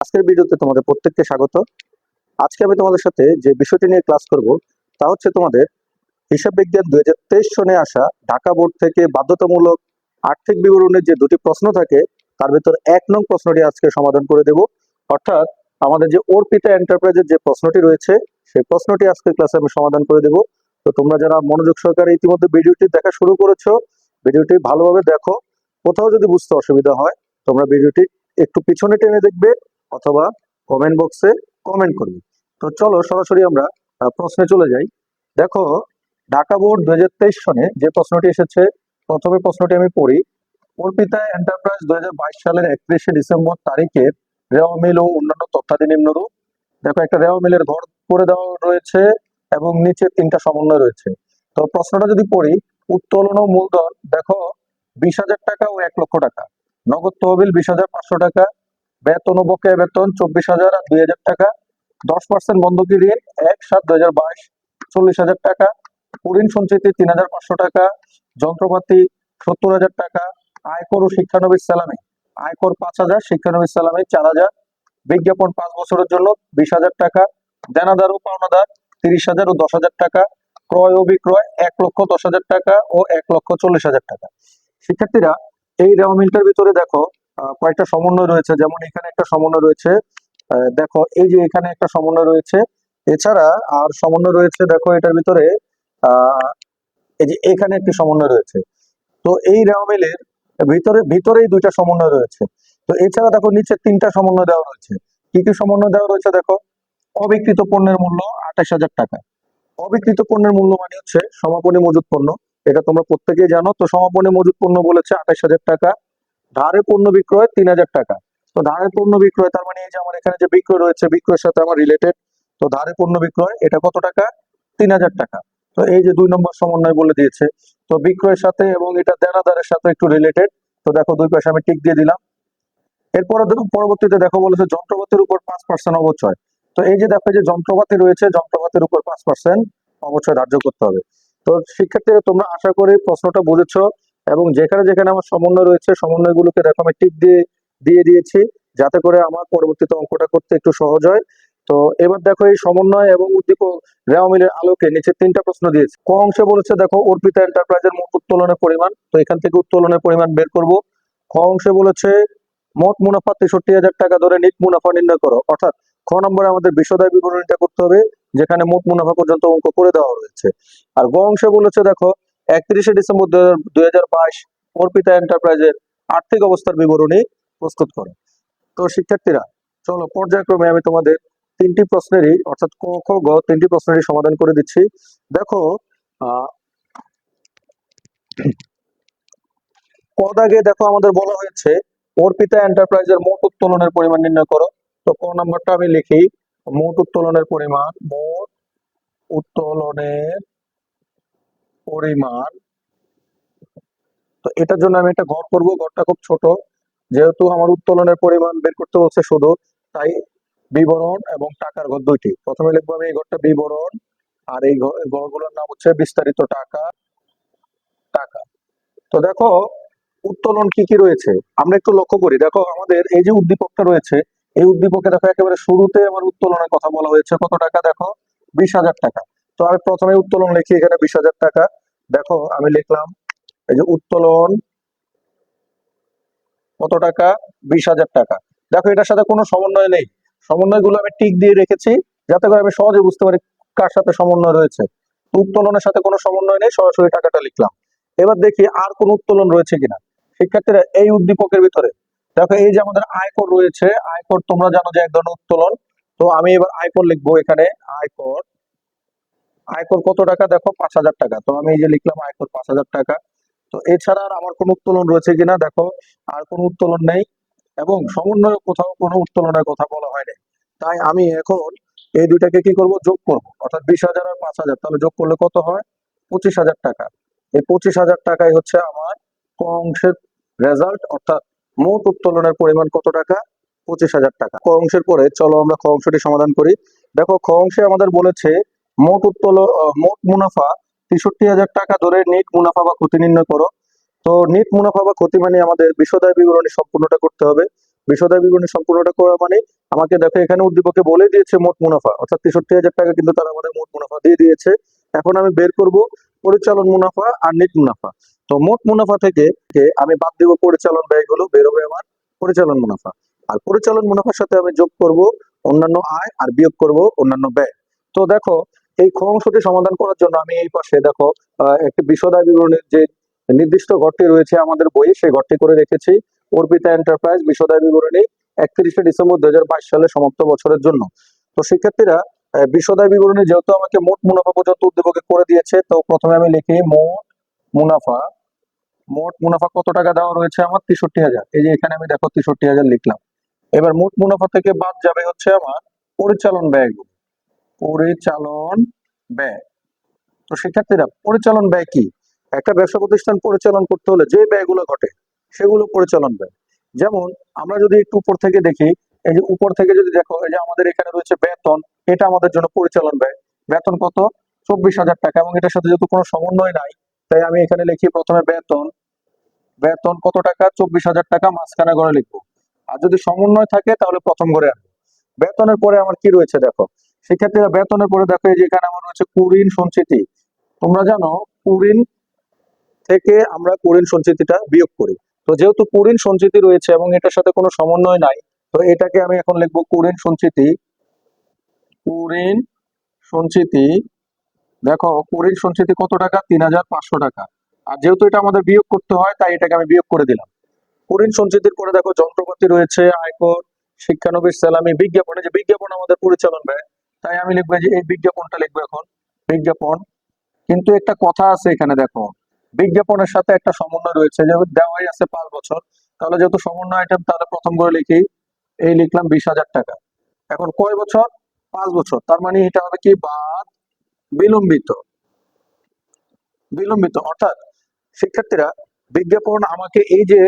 আজকের ভিডিওতে তোমাদের প্রত্যেককে স্বাগত। আজকে আমি তোমাদের সাথে যে বিষয়টি নিয়ে ক্লাস করব, তা হচ্ছে তোমাদের হিসাব বিজ্ঞান তেইশ সনে আসা ঢাকা বোর্ড থেকে বাধ্যতামূলক আর্থিক বিবরণের যে দুটি প্রশ্ন থাকে, তার ভিতর এক নং প্রশ্নটি আজকে সমাধান করে দেব। অর্থাৎ আমাদের যে অর্পিতা এন্টারপ্রাইজের যে প্রশ্নটি রয়েছে, সেই প্রশ্নটি আজকের ক্লাসে আমি সমাধান করে দেব। তো তোমরা যারা মনোযোগ সহকারে ইতিমধ্যে ভিডিওটি দেখা শুরু করেছ, ভিডিওটি ভালোভাবে দেখো। কোথাও যদি বুঝতে অসুবিধা হয়, তোমরা ভিডিওটি একটু পিছনে টেনে দেখবে। অথবা কমেন্ট বক্সে কমেন্ট করবে। তো চলো সরাসরি আমরা প্রশ্নে চলে যাই। দেখো, ঢাকা বোর্ড দুই হাজার তেইশ সনে যে প্রশ্নটি এসেছে, প্রথমে প্রশ্নটি আমি পড়ি। অর্পিতা এন্টারপ্রাইজ দুই হাজার বাইশ সালের একত্রিশে ডিসেম্বর তারিখের রেওয়া মিল ও অন্যান্য তথ্যাদি নিম্নরূপ। দেখো, একটা রেওয়া মিলের ঘর করে দেওয়া রয়েছে এবং নিচে তিনটা সমন্বয় রয়েছে। তো প্রশ্নটা যদি পড়ি, উত্তোলন ও মূলধন, দেখো, বিশ হাজার টাকা ও এক লক্ষ টাকা। নগদ তহবিল বিশ হাজার পাঁচশো টাকা। বেতন ও বকেয়া বেতন চব্বিশ হাজার দুই হাজার টাকা। দশ পার্সেন্ট বন্ধকি ঋণ এক সাত দুই হাজার বাইশ, চল্লিশ হাজার টাকা। ঋণ সঞ্চিতি তিন হাজার পাঁচশো টাকা, যন্ত্রপাতি সত্তর হাজার টাকা, আয়কর ও শিক্ষানবিশ সালামে আয়কর পাঁচ হাজার, শিক্ষানবিশ সালামে চার হাজার। বিজ্ঞাপন পাঁচ বছরের জন্য বিশ হাজার টাকা। দেনাদার ও পাওনাদার তিরিশ হাজার ও দশ হাজার টাকা। ক্রয় ও বিক্রয় এক লক্ষ দশ হাজার টাকা ও এক লক্ষ চল্লিশ হাজার টাকা। শিক্ষার্থীরা, এই রেওয়া ভিতরে দেখো কয়েকটা সমন্বয় রয়েছে। যেমন এখানে একটা সমন্বয় রয়েছে দেখো, এই যে এখানে একটা সমন্বয় রয়েছে, এছাড়া আর সমন্বয় রয়েছে, দেখো, এটার ভিতরে এই যে এখানে একটি সমন্বয় রয়েছে। তো এই রেওয়া ভিতরে, ভিতরেই দুইটা সমন্বয় রয়েছে। তো এছাড়া দেখো, নিচে তিনটা সমন্বয় দেওয়া রয়েছে। কি কি সমন্বয় দেওয়া রয়েছে দেখো? অবিকৃত পণ্যের মূল্য আঠাশ হাজার টাকা। অবিকৃত পণ্যের মূল্য মানে হচ্ছে সমাপনী মজুত পণ্য। এটা তোমরা প্রত্যেকেই জানো। তো সমাপনী মজুত পণ্য বলেছে আঠাশ হাজার টাকা। ধারে পণ্য বিক্রয় তিন হাজার টাকা। তো ধারে পণ্য বিক্রয়, তার মানে এই যে আমার এখানে যে বিক্রয় রয়েছে, বিক্রয়ের সাথে আমার রিলেটেড তো ধারে পণ্য বিক্রয়, এটা কত টাকা? তিন হাজার টাকা। তো এই যে দুই নম্বর সমন্বয় বলে দিয়েছে, তো বিক্রয়ের সাথে এবং এটা দেনাদারের সাথে একটু রিলেটেড তো দেখো দুই পাশে আমি টিক দিয়ে দিলাম। এরপরে দেখো, পরবর্তীতে দেখো বলেছে যন্ত্রপাতির উপর পাঁচ পার্সেন্ট অবচয়। তো এই যে দেখো যে যন্ত্রপাতি রয়েছে, যন্ত্রপাতির উপর পাঁচ পার্সেন্ট অবচয় ধার্য করতে হবে। তো শিক্ষার্থীরা তোমরা আশা করি প্রশ্নটা বুঝেছ। এবং যেখানে যেখানে আমার সমন্বয় রয়েছে, সমন্বয়গুলোকে দেখো আমি টিক দিয়ে দিয়ে দিয়েছি যাতে করে আমার পরবর্তীতে অঙ্কটা করতে একটু সহজ হয়। তো এবার দেখো এই সমন্বয় এবং উদ্দীপক রেওয়া মিলের আলোকে নিচে তিনটা প্রশ্ন দিয়েছে। ক অংশে বলেছে, দেখো, অর্পিতা এন্টারপ্রাইজের মোট উত্তোলনের পরিমাণ। তো এখান থেকে উত্তোলনের পরিমাণ বের করব। খ অংশে বলেছে, মোট মুনাফা তেষট্টি হাজার টাকা ধরে নিট মুনাফা নির্ণয় করো। অর্থাৎ খ নম্বরে আমাদের বিশদায় বিবরণীটা করতে হবে, যেখানে মোট মুনাফা পর্যন্ত অঙ্ক করে দেওয়া রয়েছে আর গ অংশে বলেছে, দেখো একত্রিশে ডিসেম্বর দুই হাজার বাইশ অর্পিতা এন্টারপ্রাইজের আর্থিক অবস্থার বিবরণী প্রস্তুত করো। তো শিক্ষার্থীরা, চলো পর্যায়ক্রমে আমি তোমাদের তিনটি প্রশ্নেরই, অর্থাৎ ক, খ, গ তিনটি প্রশ্নেরই সমাধান করে দিচ্ছি। দেখো আহ ক দাগে দেখো আমাদের বলা হয়েছে, অর্পিতা এন্টারপ্রাইজের মোট উত্তোলনের পরিমাণ নির্ণয় করো। তো ক নম্বরটা আমি লিখি, মোট উত্তোলনের পরিমাণ, মোট উত্তোলনের পরিমাণ। তো এটার জন্য আমি একটা ঘর করব। ঘরটা খুব ছোট। যেহেতু আমার উত্তোলনের পরিমাণ বের করতে বলছে শুধু, তাই বিবরণ এবং টাকার ঘর দুইটি। প্রথমে লিখব আমি এই ঘরটা বিবরণ, আর এই ঘরগুলোর নাম হচ্ছে বিস্তারিত টাকা। টাকা। তো দেখো, উত্তোলন কি কি রয়েছে? আমরা একটু লক্ষ্য করি। দেখো, আমাদের এই যে উদ্দীপকটা রয়েছে, এই উদ্দীপকে দেখো একেবারে শুরুতে আমার উত্তোলনের কথা বলা হয়েছে। কত টাকা? দেখো, বিশ হাজার টাকা। তো আমি প্রথমে উত্তোলন লিখি এখানে বিশ হাজার টাকা। দেখো, আমি লিখলাম, এই যে উত্তোলন, কত টাকা? বিশ হাজার টাকা। দেখো, এটার সাথে কোনো সমন্বয় নেই। সমন্বয়গুলো আমি টিক দিয়ে রেখেছি, যাতে করে আমি সহজে বুঝতে পারি কার সাথে সমন্বয় রয়েছে। উত্তোলনের সাথে কোনো সমন্বয় নেই, সরাসরি টাকাটা লিখলাম। এবার দেখি আর কোন উত্তোলন রয়েছে কিনা। শিক্ষার্থীরা, এই উদ্দীপকের ভিতরে। দেখো, এই যে আমাদের আয়কর রয়েছে, আয়কর তোমরা জানো যে এক ধরনের উত্তোলন। তো আমি এবার আয়কর লিখব এখানে, আয়কর। আয়কর কত টাকা? দেখো, পাঁচ হাজার টাকা। তো আমি এই যে লিখলাম আয়কর পাঁচ হাজার টাকা। তো এছাড়া আর আমার কোনো উত্তোলন রয়েছে কিনা? দেখো, আর কোনো উত্তোলন নেই এবং সমন্বয় কোথাও কোনো উত্তোলনের কথা বলা হয়নি। তাই আমি এখন এই দুইটাকে কি করব? যোগ করব। অর্থাৎ বিশ হাজার আর পাঁচ হাজার। তাহলে যোগ করলে কত হয়? পঁচিশ হাজার টাকা। এই পঁচিশ হাজার টাকাই হচ্ছে আমার ক অংশের রেজাল্ট। অর্থাৎ মোট উত্তোলনের পরিমাণ কত টাকা? পঁচিশ হাজার টাকা। ক অংশের পরে চলো আমরা খ অংশটি সমাধান করি। দেখো খ অংশে আমাদের বলেছে মোট উত্তোলন মোট মুনাফা তেষট্টি হাজার টাকা ধরে নিট মুনাফা বা ক্ষতি নির্ণয় করো। তো নিট মুনাফা বা ক্ষতি মানে আমাদের বিশদায় বিবরণী সম্পূর্ণটা করতে হবে। বিশদায় বিবরণী সম্পূর্ণটা করা মানে আমাকে দেখো এখানে উদ্দীপকে বলে দিয়েছে মোট মুনাফা, অর্থাৎ তেষট্টি হাজার টাকা কিন্তু তারা আমাদের মোট মুনাফা দিয়ে দিয়েছে। এখন আমি বের করব পরিচালন মুনাফা আর নেট মুনাফা। তো মোট মুনাফা থেকে আমি বাদ দিব পরিচালন ব্যয়গুলো, বেরোবে আমার পরিচালন মুনাফা। আর পরিচালন মুনাফার সাথে আমি যোগ করব অন্যান্য আয় আর বিয়োগ করব অন্যান্য ব্যয়। তো দেখো এই খ অংশটি সমাধান করার জন্য আমি এই পাশে দেখো একটি বিশদায় বিবরণের যে নির্দিষ্ট ঘরটি রয়েছে আমাদের বইয়ে, সেই ঘরটি করে রেখেছি অর্পিতা এন্টারপ্রাইজ বিশদায় বিবরণী একত্রিশে ডিসেম্বর দু হাজার বাইশ সালে সমাপ্ত বছরের জন্য। তো শিক্ষার্থীরা বিশদায় বিবরণী যেহেতু আমাকে মোট মুনাফা পর্যন্ত উদ্দীপকে করে দিয়েছে, তো প্রথমে আমি লিখি মোট মুনাফা। মোট মুনাফা কত টাকা দেওয়া রয়েছে আমার? তেষট্টি হাজার। এই যে এখানে আমি দেখো তেষট্টি হাজার লিখলাম। এবার মোট মুনাফা থেকে বাদ যাবে হচ্ছে আমার পরিচালন ব্যয়গুলো পরিচালন ব্যয়। তো শিক্ষার্থীরা, পরিচালন ব্যয় কি? একটা ব্যবসা প্রতিষ্ঠান পরিচালন করতে হলে যে ব্যয়গুলো ঘটে, সেগুলো পরিচালন ব্যয়। যেমন, আমরা যদি একটু উপর থেকে দেখি, এই যে উপর থেকে যদি দেখো, এই যে আমাদের এখানে রয়েছে বেতন, এটা আমাদের জন্য পরিচালন ব্যয়। বেতন কত? চব্বিশ হাজার টাকা, এবং এটার সাথে যেহেতু কোনো সমন্বয় নাই, তাই আমি এখানে লিখি প্রথমে বেতন। বেতন কত টাকা? চব্বিশ হাজার টাকা, মাঝখানে ঘরে লিখব। আর যদি সমন্বয় থাকে, তাহলে প্রথম ঘরে আনব। বেতনের পরে আমার কি রয়েছে, দেখো। শিক্ষার্থীরা বেতনের পরে দেখো এই যে এখানে আমার রয়েছে কুরিন সঞ্চিতি। তোমরা জানো কুরিন থেকে আমরা কুরিন সঞ্চিতিটা বিয়োগ করি। তো যেহেতু কুরিন সঞ্চিতি রয়েছে এবং এটার সাথে কোনো সমন্বয় নাই, তো এটাকে আমি এখন লিখব কুরিন সঞ্চিতি। কুরিন সঞ্চিতি, দেখো কুরিন সঞ্চিতি কত টাকা? তিন হাজার পাঁচশো টাকা। আর যেহেতু এটা আমাদের বিয়োগ করতে হয়, তাই এটাকে আমি বিয়োগ করে দিলাম। কুরিন সঞ্চিতির পরে দেখো যন্ত্রপাতি রয়েছে, আয়কর, শিক্ষানবিশ স্যালামি বিজ্ঞাপনে। যে বিজ্ঞাপন আমাদের পরিচালন ব্যয় তাই আমি লিখব যে এই বিজ্ঞাপনটা লিখব এখন, বিজ্ঞাপন। কিন্তু একটা কথা আছে এখানে, দেখো। বিজ্ঞাপনের সাথে একটা সমন্বয় রয়েছে। যে দেওয়াই আছে পাঁচ বছর, তাহলে যেহেতু সমন্বয় আইটেম তাহলে প্রথম করে লিখি, এই লিখলাম বিশ হাজার টাকা। এখন কয় বছর? পাঁচ বছর। তার মানে এটা হবে কি? বাদ, বিলম্বিত। বিলম্বিত। অর্থাৎ শিক্ষার্থীরা, বিজ্ঞাপন আমাকে এই যে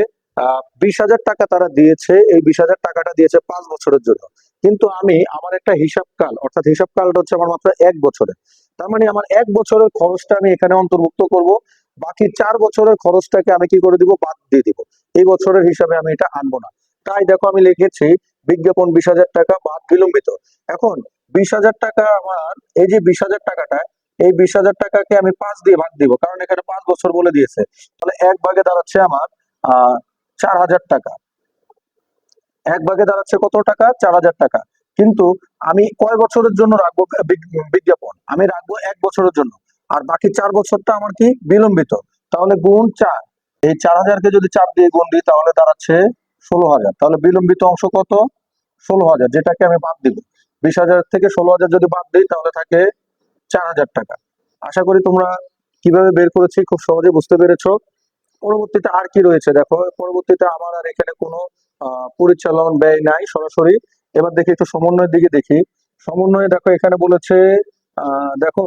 বিশ হাজার টাকা তারা দিয়েছে, এই বিশ হাজার টাকাটা দিয়েছে পাঁচ বছরের জন্য। কিন্তু আমি, আমার একটা হিসাবকাল অর্থাৎ হিসাবকালটা হচ্ছে আমার মাত্র এক বছরের। তার মানে আমার এক বছরের খরচটা আমি এখানে অন্তর্ভুক্ত করব, বাকি চার বছরের খরচটাকে আমি কি করে দিব, বাদ দিয়ে দিব। এই বছরের হিসাবে আমি এটা আনব না। তাই দেখো, আমি লিখেছি, বিজ্ঞাপন বিশ হাজার টাকা, বাদ বিলম্বিত। এখন, বিশ হাজার টাকা আমার, এই যে বিশ হাজার টাকাটা, এই বিশ হাজার টাকাকে আমি পাঁচ দিয়ে ভাগ দিব, কারণ এখানে পাঁচ বছর বলে দিয়েছে। তাহলে এক ভাগে দাঁড়াচ্ছে আমার, আহ চার হাজার টাকা। এক ভাগে দাঁড়াচ্ছে কত টাকা? চার হাজার টাকা। কিন্তু আমি কয় বছরের জন্য রাখব বিজ্ঞাপন? আমি রাখব এক বছরের জন্য। আর বাকি চার বছরটা আমার কি? বিলম্বিত। তাহলে গুণ চার। এই চার হাজারকে যদি চার দিয়ে গুণ দিই, তাহলে দাঁড়াচ্ছে ষোলো হাজার। তাহলে বিলম্বিত অংশ কত? ষোলো হাজার, যেটাকে আমি বাদ দিব। বিশ হাজার থেকে ষোলো হাজার যদি বাদ দিই, তাহলে থাকে চার হাজার টাকা। আশা করি তোমরা কীভাবে বের করেছি খুব সহজে বুঝতে পেরেছ। পরবর্তীতে আর কি রয়েছে? দেখো, পরবর্তীতে আমার আর এখানে কোনো পরিচালন ব্যয় নাই সরাসরি। এবার দেখি একটু সমন্বয়ের দিকে দেখি। সমন্বয়ে দেখো, এখানে বলেছে দেখো,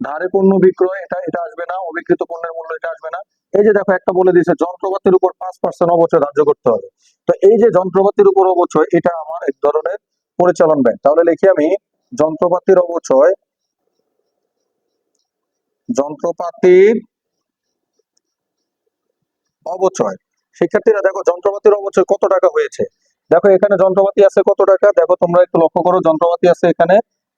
ধারে পণ্য বিক্রয়, এটা এটা আসবে না অবিকৃত পণ্যের মূল্য এটা আসবে না। এই যে দেখো, একটা বলে দিয়েছে, যন্ত্রপাতির উপর পাঁচ পার্সেন্ট অবচয় ধার্য করতে হবে। তো এই যে যন্ত্রপাতির উপর অবচয়, এটা আমার এক ধরনের পরিচালন ব্যয়। তাহলে লিখি আমি, যন্ত্রপাতির অবচয়, যন্ত্রপাতির অবচয়। শিক্ষার্থীরা, দেখো, যন্ত্রপাতির অবচয় কত টাকা হয়েছে? দেখো, এখানে যন্ত্রপাতি আছে কত টাকা? দেখো, তোমরা একটু লক্ষ্য করো, যন্ত্রপাতি আছে এখানে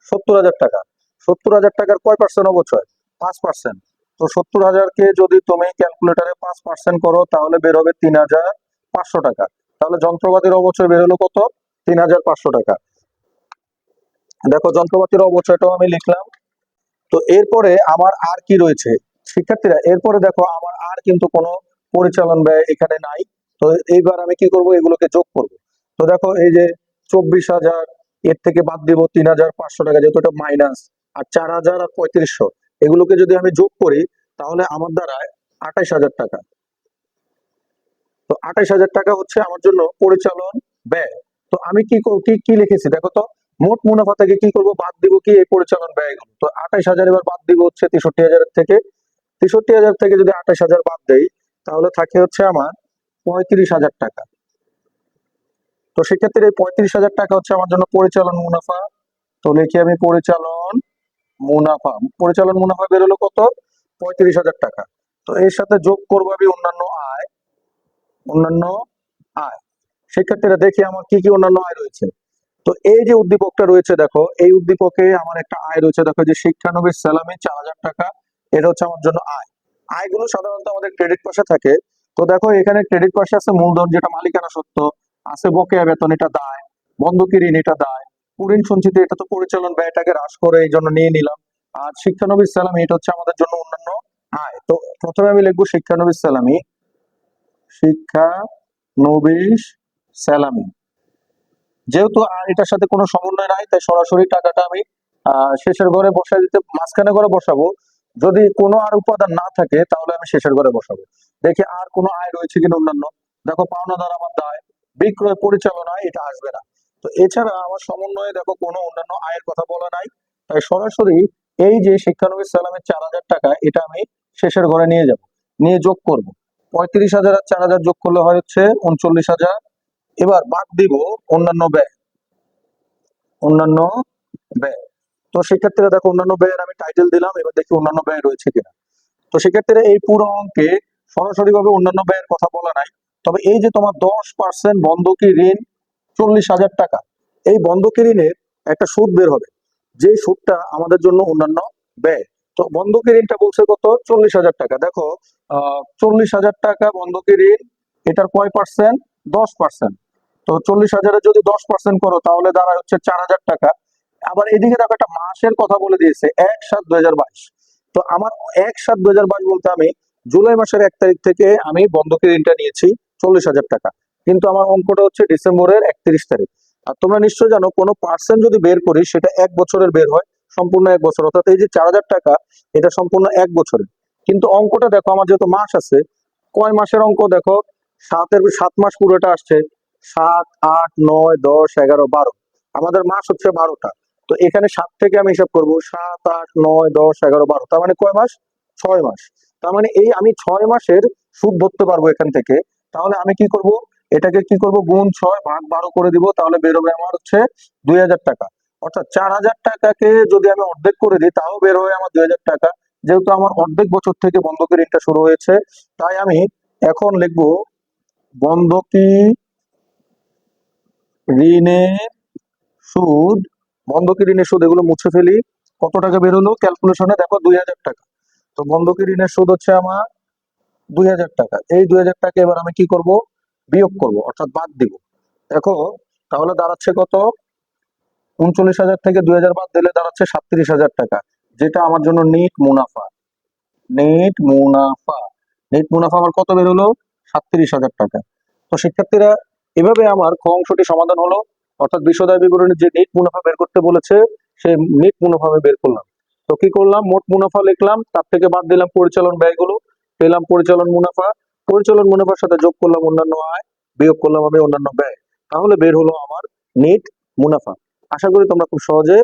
সত্তর হাজার টাকা। সত্তর হাজার টাকার কয় পার্সেন্ট অবচয়? পাঁচ পার্সেন্ট তো সত্তর হাজারকে যদি তুমি ক্যালকুলেটারে পাঁচ পার্সেন্ট করো, তাহলে বের হবে তিন হাজার পাঁচশো টাকা। তাহলে যন্ত্রপাতির অবচয় বের হলো কত? তিন হাজার পাঁচশো টাকা। দেখো, যন্ত্রপাতির অবচয়টাও আমি লিখলাম। তো এরপরে আমার আর কি রয়েছে? শিক্ষার্থীরা, এরপরে দেখো, আমার আর কিন্তু কোনো পরিচালন ব্যয় এখানে নাই। তো এইবার আমি কি করব? এগুলোকে যোগ করব। তো দেখো, এই যে চব্বিশ হাজার, এর থেকে বাদ দিব তিন হাজার পাঁচশো টাকা, যেহেতু এটা মাইনাস আর চার হাজার আর পঁয়ত্রিশশো। এগুলোকে যদি আমি যোগ করি, তাহলে আমার দ্বারায় আঠাইশ হাজার টাকা। তো আঠাইশ হাজার টাকা হচ্ছে আমার জন্য পরিচালন ব্যয়। তো আমি কি কি কি লিখেছি? দেখো তো, মোট মুনাফা থেকে কি করব? বাদ দিব কি এই পরিচালন ব্যয়গুলো? তো আঠাইশ হাজার এবার বাদ দিব হচ্ছে তেষট্টি হাজারের থেকে। তেষট্টি হাজার থেকে যদি আঠাইশ হাজার বাদ দেই তাহলে থাকে হচ্ছে আমার পঁয়ত্রিশ হাজার টাকা। তো সেক্ষেত্রে এই পঁয়ত্রিশ হাজার টাকা হচ্ছে আমার জন্য পরিচালন মুনাফা। তো লিখি আমি পরিচালন মুনাফা। পরিচালন মুনাফা বেরোলো কত? পঁয়ত্রিশ হাজার টাকা। তো এর সাথে যোগ করব আমি অন্যান্য আয়। অন্যান্য আয়। সেক্ষেত্রে দেখি আমার কি কি অন্যান্য আয় রয়েছে। তো এই যে উদ্দীপকটা রয়েছে দেখো, এই উদ্দীপকে আমার একটা আয় রয়েছে। দেখো যে শিক্ষানবিশ স্যালামি চার হাজার টাকা, এটা হচ্ছে আমার জন্য আয়। আয়গুলো সাধারণত আমাদের ক্রেডিট পাশে থাকে। তো দেখো, এখানে ক্রেডিট পাশে আছে মূলধন, যেটা মালিকানা সত্ত্ব আছে বকেয়া বেতন, এটা দায়, বন্ধকি ঋণ, এটা দায় পুরিন সঞ্চিত, এটা তো পরিচালন ব্যয়টাকে হ্রাস করে এই জন্য নিয়ে নিলাম। আর শিক্ষানবিশ স্যালামি, এটা হচ্ছে আমাদের জন্য অন্যান্য আয়। তো প্রথমে আমি লিখব শিক্ষানবিশ স্যালামি। শিক্ষা নবিশ স্যালামি। যেহেতু আর এটার সাথে কোনো সমন্বয় নাই, তাই সরাসরি টাকাটা আমি শেষের ঘরে বসাই দিতে, মাঝখানে ঘরে বসাবো। যদি কোনো আর উপাদান না থাকে, তাহলে আমি শেষের ঘরে বসাবো। দেখি আর কোনো আয় রয়েছে কিনা অন্যান্য। দেখো, পাওনাদার আমার দায়। বিক্রয় পরিচালনায় এটা আসবে না। তো এছাড়া আমার সমন্বয়ে দেখো, কোনো অন্যান্য আয়ের কথা বলা নাই। তাই সরাসরি এই যে শিক্ষানবিশ সালামের চার হাজার টাকা, এটা আমি শেষের ঘরে নিয়ে যাব। নিয়ে যোগ করব। পঁয়ত্রিশ হাজার আর চার হাজার যোগ করলে হয় হচ্ছে উনচল্লিশ হাজার। এবার বাদ দিব অন্যান্য ব্যয়। অন্যান্য ব্যয়। তো সেক্ষেত্রে দেখো অন্যান্য ব্যয়ের আমি টাইটেল দিলাম, এবার দেখি অন্যান্য ব্যয় রয়েছে কিনা। তো সেক্ষেত্রে এই পুরো অঙ্কে সরাসরি ভাবে অন্যান্য ব্যয়ের কথা বলা নাই, তবে এই যে তোমার দশ পার্সেন্ট বন্ধকি ঋণ চল্লিশ হাজার টাকা, এই বন্ধকি ঋণের একটা সুদ বের হবে যে সুদটা আমাদের জন্য অন্যান্য ব্যয়। তো বন্ধকি ঋণটা বলছে কত? চল্লিশ হাজার টাকা। দেখো চল্লিশ হাজার টাকা বন্ধকি ঋণ, এটার কয় পার্সেন্ট দশ পার্সেন্ট তো চল্লিশ হাজারের যদি দশ পার্সেন্ট করো, তাহলে দাঁড়ায় হচ্ছে চার হাজার টাকা। আবার এদিকে দেখো একটা মাসের কথা বলে দিয়েছে, এক সাত দুই তো আমার এক সাত দুই বলতে আমি জুলাই মাসের এক তারিখ থেকে আমি বন্ধকি ঋণটা নিয়েছি চল্লিশ হাজার টাকা। কিন্তু আমার অঙ্কটা হচ্ছে ডিসেম্বরের একত্রিশ তারিখ। আর তোমরা নিশ্চয় জানো, কোনো পার্সেন্ট যদি বের করি, সেটা এক বছরের বের হয়, সম্পূর্ণ এক বছর। অর্থাৎ এই যে চার হাজার টাকা, এটা সম্পূর্ণ এক বছরের। কিন্তু অঙ্কটা দেখো, আমার যেহেতু মাস আছে, কয় মাসের অঙ্ক দেখো? সাতের, সাত মাস পুরোটা আসছে, সাত, আট, নয়, দশ, এগারো, বারো। আমাদের মাস হচ্ছে বারোটা। তো এখানে সাত থেকে আমি হিসাব করব, সাত, আট, নয়, দশ, এগারো, বারো, তার মানে কয় মাস? ছয় মাস। তার মানে এই আমি ছয় মাসের সুদ ধরতে পারব এখান থেকে। তাহলে আমি কি করব? এটাকে কি করব? গুণ ছয় ভাগ বারো করে দিব, তাহলে বেরোবে আমার হচ্ছে দুই হাজার টাকা। অর্থাৎ চার হাজার টাকাকে যদি আমি অর্ধেক করে দিই, তাও বের হয় আমার দুই হাজার টাকা। যেহেতু আমার অর্ধেক বছর থেকে বন্ধকি ঋণটা শুরু হয়েছে, তাই আমি এখন লিখব, বন্ধকি ঋণের সুদ বন্ধকি ঋণের সুদ, এগুলো মুছে ফেলি। কত টাকা বেরোলো ক্যালকুলেশনে দেখো দুই হাজার টাকা। তো বন্ধকি ঋণের সুদ হচ্ছে আমার দুই হাজার টাকা। এই দুই হাজার টাকা এবার আমি কি করব? বিয়োগ করব, অর্থাৎ বাদ দিব। দেখো, তাহলে দাঁড়াচ্ছে কত? উনচল্লিশ হাজার থেকে দুই হাজার বাদ দিলে দাঁড়াচ্ছে সাতত্রিশ হাজার টাকা, যেটা আমার জন্য নিট মুনাফা। নেট মুনাফা। নেট মুনাফা আমার কত বেরোলো সাতত্রিশ হাজার টাকা। তো শিক্ষার্থীরা, এভাবে আমার খ অংশটি সমাধান হলো। অর্থাৎ বিশ্বদায় বিবরণী যে নেট মুনাফা বের করতে বলেছে সেই নেট মুনাফা বের করলাম। তো কি করলাম? মোট মুনাফা লিখলাম, তার থেকে বাদ দিলাম পরিচালন ব্যয়গুলো, পেলাম পরিচালন মুনাফা, পরিচালন মুনাফার সাথে যোগ করলাম অন্যান্য আয়, বিয়োগ করলাম আমি অন্যান্য ব্যয়। তাহলে বের হলো আমার নেট মুনাফা। আশা করি তোমরা খুব সহজে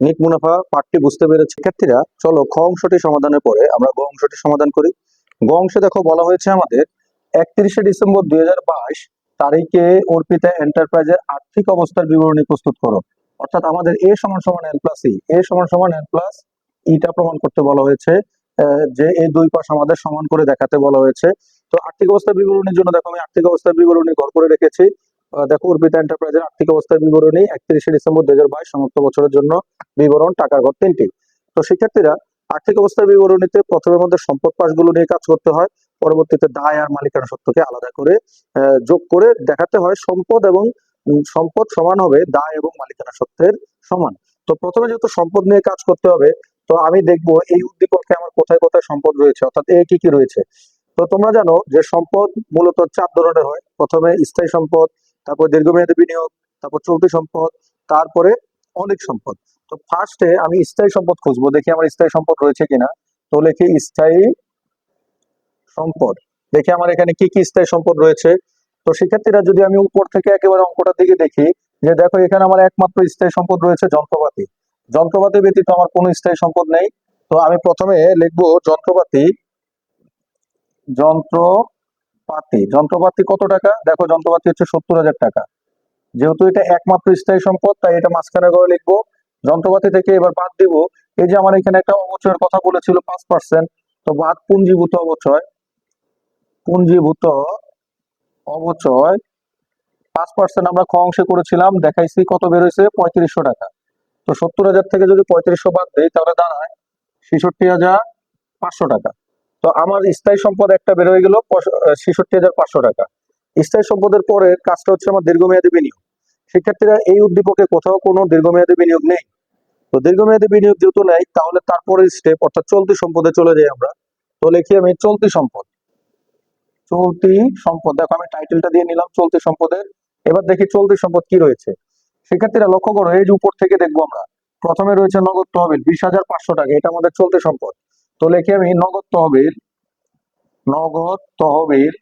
নেট মুনাফা পাঠটি বুঝতে পেরেছি। শিক্ষার্থীরা, চলো খ অংশটি সমাধানের পরে আমরা গ অংশটি সমাধান করি। গ অংশে দেখো বলা হয়েছে আমাদের একত্রিশে ডিসেম্বর দুই হাজার বাইশ তারিখে অর্পিতা এন্টারপ্রাইজের আর্থিক অবস্থার বিবরণী প্রস্তুত করো। অর্থাৎ আমাদের এ সমান সমান এন প্লাস ই এ সমান সমান এন প্লাস ইটা প্রমাণ করতে বলা হয়েছে যে এই দুই পাশ আমাদের সমান করে দেখাতে বলা হয়েছে। তো আর্থিক অবস্থার বিবরণীর জন্য দেখো, আমি আর্থিক অবস্থার বিবরণী ঘর করে রেখেছি। দেখো, অর্পিতা এন্টারপ্রাইজের আর্থিক অবস্থার বিবরণী একত্রিশে ডিসেম্বর দুই হাজার বাইশ সমাপ্ত বছরের জন্য বিবরণ, টাকার ঘর তিনটি। তো শিক্ষার্থীরা, আর্থিক অবস্থার বিবরণীতে প্রথমের মধ্যে সম্পদ পাশগুলো নিয়ে কাজ করতে হয়। পরবর্তীতে দায় আর মালিকানা সত্যকে আলাদা করে যোগ করে দেখাতে হয় সম্পদ এবং সম্পদ সমান হবে, দায় এবং মালিকানা সত্যের সমান। তো প্রথমে যেহেতু সম্পদ নিয়ে কাজ করতে হবে, তো আমি দেখব এই উদ্দীপকে আমার কোথায় কোথায় সম্পদ রয়েছে, অর্থাৎ এ কি কি রয়েছে। তো তোমরা জানো যে সম্পদ মূলত চার ধরনের হয়। প্রথমে স্থায়ী সম্পদ, তারপর দীর্ঘমেয়াদী বিনিয়োগ, তারপর চলতি সম্পদ, তারপরে অনেক সম্পদ। তো ফার্স্টে আমি স্থায়ী সম্পদ খুঁজবো, দেখি আমার স্থায়ী সম্পদ রয়েছে কিনা। তো লিখি স্থায়ী সম্পদ। দেখি আমার এখানে কি কি স্থায়ী সম্পদ রয়েছে। তো শিক্ষার্থীরা যদি আমি উপর থেকে একেবারে অঙ্কটার দিকে দেখি, যে দেখো এখানে আমার একমাত্র স্থায়ী সম্পদ রয়েছে যন্ত্রপাতি। যন্ত্রপাতি ব্যতীত আমার কোনো স্থায়ী সম্পদ নেই। তো আমি প্রথমে লিখব যন্ত্রপাতি যন্ত্রপাতি। যন্ত্রপাতি কত টাকা? দেখো যন্ত্রপাতি হচ্ছে সত্তর হাজার টাকা। যেহেতু এটা একমাত্র স্থায়ী সম্পদ, তাই এটা মাঝখানে করে লিখব। যন্ত্রপাতি থেকে এবার বাদ দিব। এই যে আমার এখানে একটা অবচয়ের কথা বলেছিল পাঁচ পার্সেন্ট তো বাদ পুঞ্জীভূত অবচয়। পুঞ্জীভূত অবচয়। পাঁচ পার্সেন্ট আমরা খ অংশে করেছিলাম, দেখাইছি কত বের হয়েছে? পঁয়ত্রিশশো টাকা। তো সত্তর হাজার থেকে যদি পঁয়ত্রিশশো বাদ দেই, তাহলে দাঁড়ায় ছেষট্টি হাজার পাঁচশো টাকা। তো আমার স্থায়ী সম্পদ একটা বের হয়ে গেল ছেষট্টি হাজার পাঁচশো টাকা। স্থায়ী সম্পদের পরে কাজটা হচ্ছে আমার দীর্ঘমেয়াদী বিনিয়োগ। শিক্ষার্থীরা এই উদ্দীপকে কোথাও কোনো দীর্ঘমেয়াদী বিনিয়োগ নেই। তো দীর্ঘমেয়াদী বিনিয়োগ যেহেতু নেই, তাহলে তারপরে স্টেপ অর্থাৎ চলতি সম্পদে চলে যাই আমরা, তো লিখি আমি চলতি সম্পদ। চলতি সম্পদ, দেখো আমি টাইটেলটা দিয়ে নিলাম চলতি সম্পদের। এবার দেখি চলতি সম্পদ কি রয়েছে। শিক্ষার্থীরা লক্ষ্য করো, এই যে উপর থেকে দেখব আমরা, প্রথমে রয়েছে নগদ তহবিল, বিশ হাজার পাঁচশো টাকা, এটা আমাদের চলতি সম্পদ। তো লিখি আমি, নগদ তহবিল নগদ তহবিল,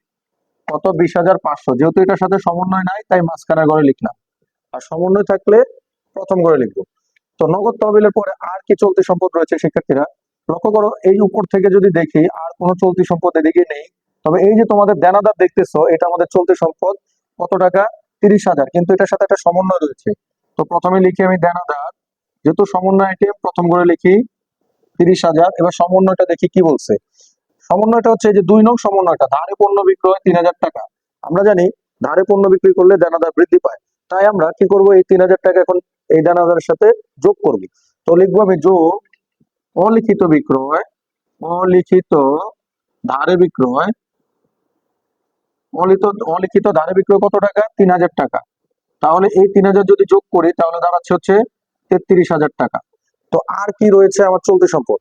কত? বিশ হাজার পাঁচশো। যেহেতু এটার সাথে সমন্বয় নাই, তাই মাঝখানের ঘরে লিখলাম। আর সমন্বয় থাকলে প্রথম ঘরে লিখব। তো নগদ তহবিলের পরে আর কি চলতি সম্পদ রয়েছে শিক্ষার্থীরা লক্ষ্য করো, এই উপর থেকে যদি দেখি, আর কোনো চলতি সম্পদ এদিকে নেই। তবে এই যে তোমাদের দেনাদার দেখতেছো, এটা আমাদের চলতি সম্পদ কত টাকা? তিরিশ হাজার। কিন্তু এটার সাথে একটা সমন্বয় রয়েছে। তো প্রথমে লিখি আমি দেনাদার। যেহেতু সমন্বয় আইটেম প্রথম করে লিখি তিরিশ হাজার। এবার সমন্বয়টা দেখি কি বলছে। সমন্বয়টা হচ্ছে যে দুই নং সমন্বয়টা, ধারে পণ্য বিক্রয় তিন হাজার টাকা। আমরা জানি ধারে পণ্য বিক্রি করলে দেনাদার বৃদ্ধি পায়। তাই আমরা কি করব? এই তিন হাজার টাকা এখন এই দানাদারের সাথে যোগ করব। তো লিখব আমি যোগ, অলিখিত বিক্রয়, অলিখিত ধারে বিক্রয় অলিত, অলিখিত ধারে বিক্রয় কত টাকা? তিন হাজার টাকা। তাহলে এই তিন হাজার যদি যোগ করি, তাহলে দাঁড়াচ্ছে হচ্ছে তেত্রিশ হাজার টাকা। তো আর কি রয়েছে আমার চলতি সম্পদ?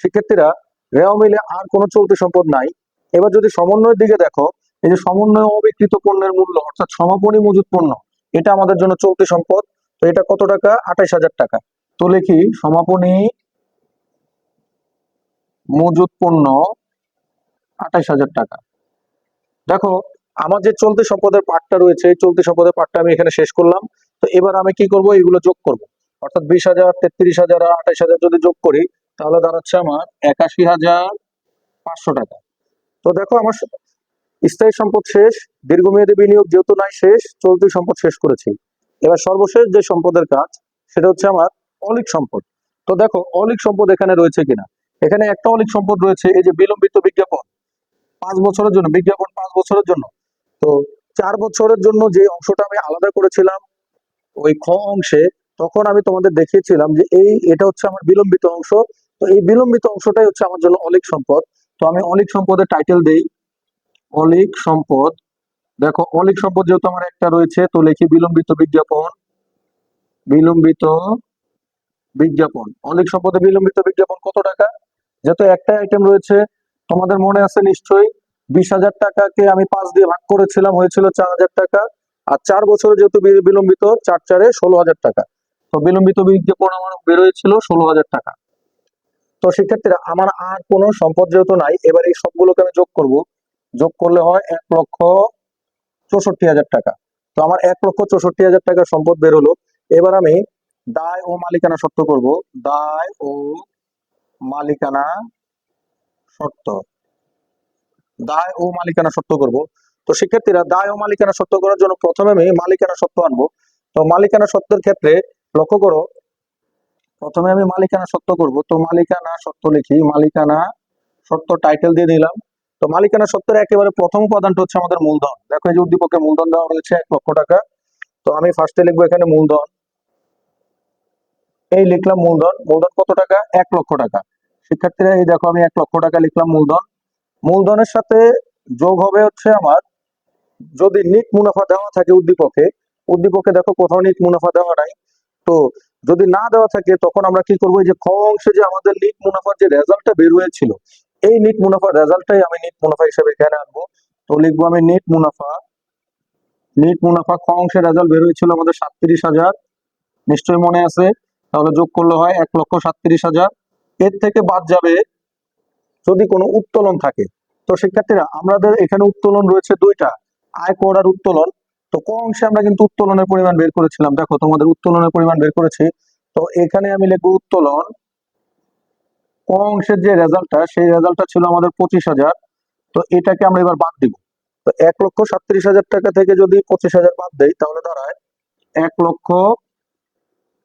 শিক্ষার্থীরা রেওয়া মিলে আর কোনো চলতি সম্পদ নাই। এবার যদি সমন্বয়ের দিকে দেখো, এই যে সমন্বয় অবিকৃত পণ্যের মূল্য, অর্থাৎ সমাপনী মজুত পণ্য, এটা আমাদের জন্য চলতি সম্পদ। তো এটা কত টাকা? আঠাইশ হাজার টাকা। তো লিখি সমাপনী মজুত পণ্য আঠাইশ হাজার টাকা। দেখো, আমার যে চলতি সম্পদের পার্টটা রয়েছে চলতি সম্পদের পার্টটা আমি এখানে শেষ করলাম। তো এবার আমি কি করব? এগুলো যোগ করব। অর্থাৎ বিশ হাজার, তেত্রিশ হাজার, আঠাইশ হাজার যদি যোগ করি, তাহলে দাঁড়াচ্ছে আমার একাশি হাজার পাঁচশো টাকা। তো দেখো, আমার স্থায়ী সম্পদ শেষ, দীর্ঘমেয়াদী বিনিয়োগ যেহেতু নাই, শেষ, চলতি সম্পদ শেষ করেছি। এবার সর্বশেষ যে সম্পদের কাজ, সেটা হচ্ছে আমার অলিক সম্পদ। তো দেখো, অলিক সম্পদ এখানে রয়েছে কিনা? এখানে একটা অলিক সম্পদ রয়েছে, এই যে বিলম্বিত বিজ্ঞাপন। পাঁচ বছরের জন্য, বিজ্ঞাপন পাঁচ বছরের জন্য। তো চার বছরের জন্য যে অংশটা আমি আলাদা করেছিলাম, ওই খ অংশে, তখন আমি তোমাদের দেখিয়েছিলাম যে এই, এটা হচ্ছে আমার বিলম্বিত অংশ। তো এই বিলম্বিত অংশটাই হচ্ছে আমার জন্য অলিক সম্পদ। তো আমি অলিক সম্পদের টাইটেল দেই। অলিক সম্পদ। দেখো, অলিক সম্পদ যেহেতু আমার একটা রয়েছে, তো লিখি বিলম্বিত বিজ্ঞাপন। বিলম্বিত বিজ্ঞাপন। অলিক সম্পদে বিলম্বিত বিজ্ঞাপন কত টাকা? যেহেতু একটা আইটেম রয়েছে, তোমাদের মনে আছে নিশ্চয়ই। বিশ হাজার টাকাকে আমি পাঁচ দিয়ে ভাগ করেছিলাম, হয়েছিল চার হাজার টাকা। আর চার বছরে যেহেতু বিলম্বিত, চার চারে ষোলো হাজার টাকা। তো বিলম্বিত বিজ্ঞাপন আমার বেরোয়েছিল ষোলো হাজার টাকা। তো সেক্ষেত্রে আমার আর কোনো সম্পদ যেহেতু নাই, এবার এই সবগুলোকে আমি যোগ করব। যোগ করলে হয় এক লক্ষ চৌষট্টি হাজার টাকা। তো আমার এক লক্ষ চৌষট্টি হাজার টাকার সম্পদ বের হলো। এবার আমি দায় ও মালিকানা সত্ত্ব করব। দায় ও মালিকানা সত্ত্ব দায় ও মালিকানা সত্ত্ব করব। তো শিক্ষার্থীরা দায় ও মালিকানা সত্ত্ব করার জন্য প্রথমে আমি মালিকানা সত্ত্ব আনব। তো মালিকানা সত্ত্বের ক্ষেত্রে লক্ষ্য করো, প্রথমে আমি মালিকানা সত্ত্ব করব। তো মালিকানা সত্ত্ব লিখি, মালিকানা সত্ত্ব টাইটেল দিয়ে দিলাম। তো মালিকানা সত্ত্বের একেবারে প্রথম উপাদানটা হচ্ছে আমাদের মূলধন। দেখো এই যে উদ্দীপকে মূলধন দেওয়া রয়েছে, এক লক্ষ টাকা। তো আমি ফার্স্টে লিখব এখানে মূলধন। এই লিখলাম মূলধন। মূলধন কত টাকা? এক লক্ষ টাকা। শিক্ষার্থীরা এই দেখো আমি এক লক্ষ টাকা লিখলাম মূলধন। মূলধনের সাথে যোগ হবে হচ্ছে আমার, যদি নিট মুনাফা দেওয়া থাকে উদ্দীপকে উদ্দীপকে দেখো কোথাও নিট মুনাফা দেওয়া নাই, তো যদি না দেওয়া থাকে তখন আমরা কি করব? যে খ অংশে যে আমাদের নিট মুনাফার যে রেজাল্টটা বের হয়েছিল, এই নিট মুনাফার রেজাল্টটাই আমি নিট মুনাফা হিসেবে এখানে আনব। তো লিখব আমি নিট মুনাফা নিট মুনাফা খ অংশের রেজাল্ট বের হয়েছিল আমাদের সাতত্রিশ হাজার, নিশ্চয়ই মনে আছে? তাহলে যোগ করলে হয় এক লক্ষ সাতত্রিশ হাজার। এর থেকে বাদ যাবে যদি কোনো উত্তোলন থাকে, তো শিক্ষার্থীরা আমাদের এখানে উত্তোলন রয়েছে দুইটা। আয় কর আর উত্তোলন। তো ক অংশে আমরা কিন্তু উত্তোলনের পরিমাণ বের করেছিলাম। দেখো, তোমাদের উত্তোলনের পরিমাণ বের করেছি। তো এখানে আমি লিখব উত্তোলন। ক অংশের যে রেজাল্টটা, সেই রেজাল্টটা ছিল আমাদের পঁচিশ হাজার। তো এটাকে আমরা এবার বাদ দিব। তো এক লক্ষ সাতত্রিশ হাজার টাকা থেকে যদি পঁচিশ হাজার বাদ দেই, তাহলে দাঁড়ায় এক লক্ষ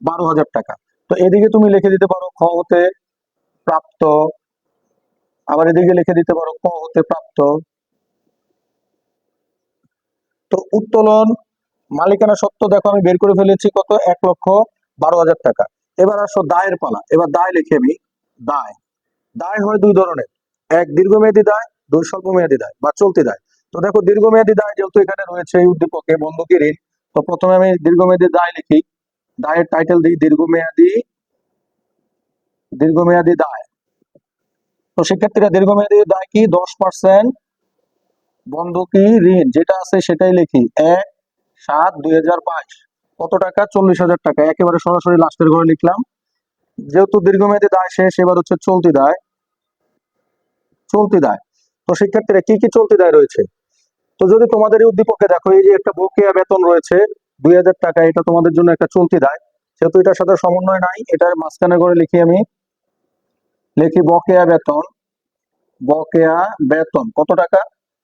বারো হাজার টাকা। তো এদিকে তুমি লিখে দিতে পারো খ হতে প্রাপ্ত আবার এদিকে লিখে দিতে পারো, ক হতে প্রাপ্ত। তো উত্তোলন, মালিকানা সত্ত্ব দেখো, আমি বের করে ফেলেছি কত? এক লক্ষ বারো হাজার টাকা। এবার আসো দায়ের পালা। এবার দায় লিখে আমি। দায়। দায় হয় দুই ধরনের। এক দীর্ঘমেয়াদী দায়, দুই স্বল্প মেয়াদী দায়, বা চলতি দায়। তো দেখো, দীর্ঘমেয়াদী দায় যেহেতু এখানে রয়েছে এই উদ্দীপকে বন্ধকি ঋণ, তো প্রথমে আমি দীর্ঘমেয়াদী দায় লিখি। দায়ের টাইটেল দিই দীর্ঘমেয়াদী দীর্ঘমেয়াদী দায়। তো শিক্ষার্থীরা দীর্ঘমেয়াদী দায় কি? দশ পার্সেন্ট বন্ধকি ঋণ। যেটা আছে সেটাই লিখি। এক, সাত, দুই হাজার বাইশ। কত টাকা? চল্লিশ হাজার টাকা। একেবারে সরাসরি লাস্টের ঘরে লিখলাম। যেহেতু দীর্ঘমেয়াদী দায় শেষ, এবার হচ্ছে চলতি দায়। চলতি দায়। তো শিক্ষার্থীরা কি কি চলতি দায় রয়েছে? তো যদি তোমাদের এই উদ্দীপকে দেখো, এই যে একটা বকেয়া বেতন রয়েছে, দুই হাজার টাকা, এটা তোমাদের জন্য একটা চলতি দায়। যেহেতু এটার সাথে সমন্বয় নাই, এটার মাঝখানে করে লিখি আমি লিখি বকেয়া বেতন বকেয়া বেতন, কত টাকা?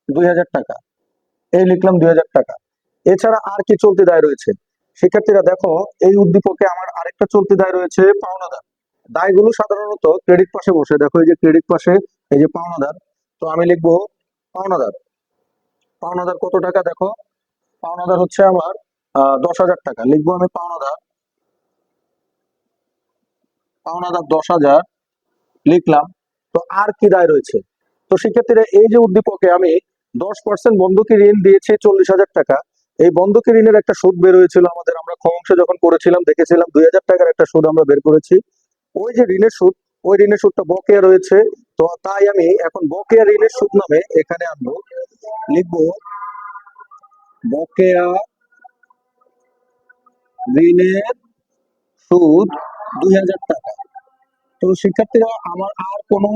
দুই হাজার টাকা। এই লিখলাম দুই হাজার টাকা। এছাড়া আর কি চলতি দায় রয়েছে? শিক্ষার্থীরা দেখো, এই উদ্দীপকে আমার আরেকটা চলতি দায় রয়েছে, পাওনাদার। দায়গুলো সাধারণত ক্রেডিট পাশে বসে। দেখো, এই যে ক্রেডিট পাশে এই যে পাওনাদার, তো আমি লিখব পাওনাদার। পাওনাদার কত টাকা? দেখো, পাওনাদার হচ্ছে আমার দশ হাজার টাকা। লিখব আমি পাওনাদার। পাওনাদার দশ হাজার লিখলাম, তো আর কি দায় রয়েছে? তো সেক্ষেত্রে এই যে উদ্দীপকে আমি দশ পার্সেন্ট বন্ধকি ঋণ দিয়েছি চল্লিশ হাজার টাকা, এই বন্ধকি ঋণের একটা সুদ বের হয়েছিল আমাদের, আমরা খংসে যখন করেছিলাম, দেখেছিলাম দুই হাজার টাকার একটা সুদ আমরা বের করেছি। ওই যে ঋণের সুদ, ওই ঋণের সুদটা বকেয়া রয়েছে, তো তাই আমি এখন বকেয়া ঋণের সুদ নামে এখানে আনব, লিখব, বকেয়া ঋণের সুদ দুই হাজার টাকা। তো শিক্ষার্থীরা, আমার আর কোনো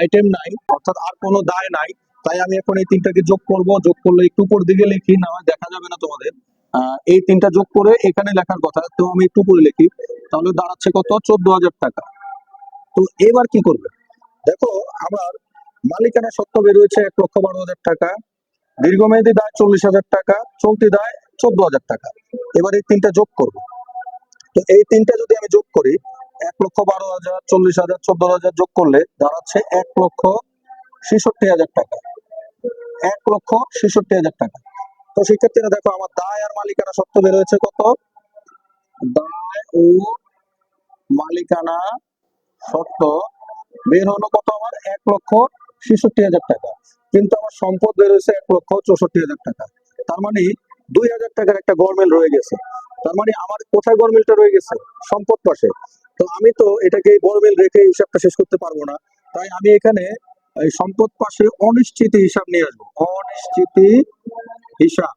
আইটেম নাই, অর্থাৎ আর কোনো দায় নাই। তাই আমি এখন এই তিনটাকে যোগ করব। যোগ করলে একটু উপর দিকে লিখি, না দেখা যাবে না তোমাদের। এই তিনটা যোগ করে এখানে লেখার কথা, তো আমি একটু উপরে লিখি। তাহলে দাঁড়াচ্ছে কত? চোদ্দ হাজার টাকা। তো এবার কি করবে? দেখো, আমার মালিকানা সত্ত্ব বেরোয়েছে এক লক্ষ বারো হাজার টাকা। দীর্ঘমেয়াদী দায় চল্লিশ হাজার টাকা, চলতি দায় চোদ্দ হাজার টাকা। এবার এই তিনটা যোগ করব। তো এই তিনটা যদি আমি যোগ করি এক লক্ষ বারো হাজার, চল্লিশ হাজার, চোদ্দ হাজার যোগ করলে দাঁড়াচ্ছে এক লক্ষ ছেষট্টি হাজার টাকা। এক লক্ষ ছেষট্টি হাজার টাকা। তো শিক্ষার্থীরা দেখো আমার দায় আর মালিকানা সত্ত্ব বেরোয়েছে কত? দায় ও মালিকানা সত্ত্ব বের হলো কত আমার? এক লক্ষ ছেষট্টি হাজার টাকা। কিন্তু আমার সম্পদ বের হয়েছে এক লক্ষ চৌষট্টি হাজার টাকা। তার মানে দুই হাজার টাকার একটা গভর্নমেন্ট রয়ে গেছে। তার মানে আমার কোথায় গরমিলটা রয়ে গেছে? সম্পদ পাশে। তো আমি তো এটাকে গরমিল রেখে হিসাবটা শেষ করতে পারব না। তাই আমি এখানে এই সম্পদ পাশে অনিশ্চিত হিসাব নিয়ে আসব। অনিশ্চিতি হিসাব।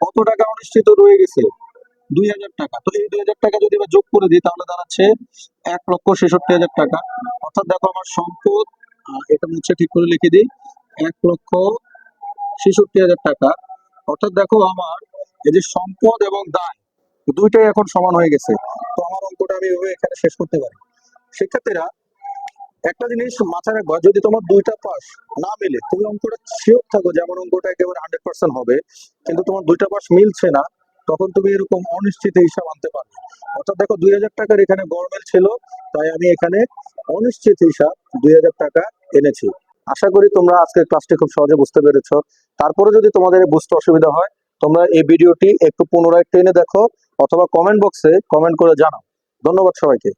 কত টাকা অনিশ্চিত রয়ে গেছে? দুই হাজার টাকা। তো এই দুই হাজার টাকা যদি এবার যোগ করে দিই, তাহলে দাঁড়াচ্ছে এক লক্ষ ছেষট্টি হাজার টাকা। অর্থাৎ দেখো আমার সম্পদ এটা হচ্ছে ঠিক করে লিখে দিই, এক লক্ষ ছেষট্টি হাজার টাকা। অর্থাৎ দেখো আমার এই যে সম্পদ এবং দায় দুইটাই এখন সমান হয়ে গেছে। তো আমার অঙ্কটা আমি এভাবে এখানে শেষ করতে পারি। শিক্ষার্থীরা একটা জিনিস মাথায় রাখবা, যদি তোমার দুইটা পাস না মিলে, তুমি অঙ্কটা শিওর থাকো যে আমার অঙ্কটা একেবারে হান্ড্রেড পার্সেন্ট হবে, কিন্তু তোমার দুইটা পাস মিলছে না, তখন তুমি এরকম অনিশ্চিত হিসাব আনতে পারবে। অর্থাৎ দেখো দুই হাজার টাকার এখানে গরমেল ছিল, তাই আমি এখানে অনিশ্চিত হিসাব দুই হাজার টাকা এনেছি। আশা করি তোমরা আজকের ক্লাসটি খুব সহজে বুঝতে পেরেছ। তারপরে যদি তোমাদের বুঝতে অসুবিধা হয়, তোমরা এই ভিডিওটি একটু পুনরায় টেনে দেখো। অথবা কমেন্ট বক্সে কমেন্ট করে জানাও। ধন্যবাদ সবাইকে।